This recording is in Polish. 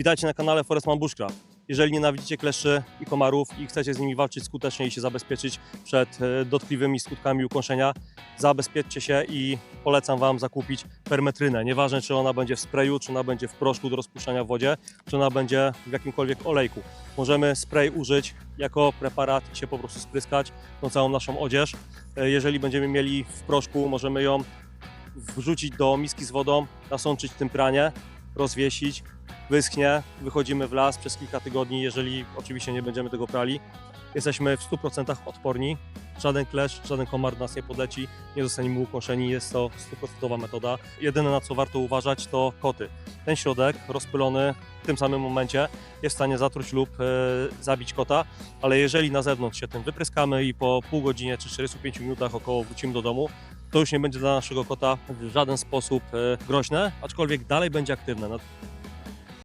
Witajcie na kanale Forestman Bushcraft. Jeżeli nienawidzicie kleszczy i komarów i chcecie z nimi walczyć skutecznie i się zabezpieczyć przed e, dotkliwymi skutkami ukąszenia, zabezpieczcie się i polecam Wam zakupić permetrynę. Nieważne, czy ona będzie w sprayu, czy ona będzie w proszku do rozpuszczania w wodzie, czy ona będzie w jakimkolwiek olejku. Możemy spray użyć jako preparat i się po prostu spryskać tą całą naszą odzież. E, Jeżeli będziemy mieli w proszku, możemy ją wrzucić do miski z wodą, nasączyć tym pranie, rozwiesić, wyschnie, wychodzimy w las przez kilka tygodni, jeżeli oczywiście nie będziemy tego prali. Jesteśmy w 100% odporni, żaden kleszcz, żaden komar nas nie podleci, nie zostaniemy ukąszeni, jest to 100% metoda. Jedyne na co warto uważać to koty. Ten środek rozpylony w tym samym momencie jest w stanie zatruć lub e, zabić kota, ale jeżeli na zewnątrz się tym wypryskamy i po pół godzinie czy 45 minutach około wrócimy do domu, to już nie będzie dla naszego kota w żaden sposób e, groźne, aczkolwiek dalej będzie aktywne. No,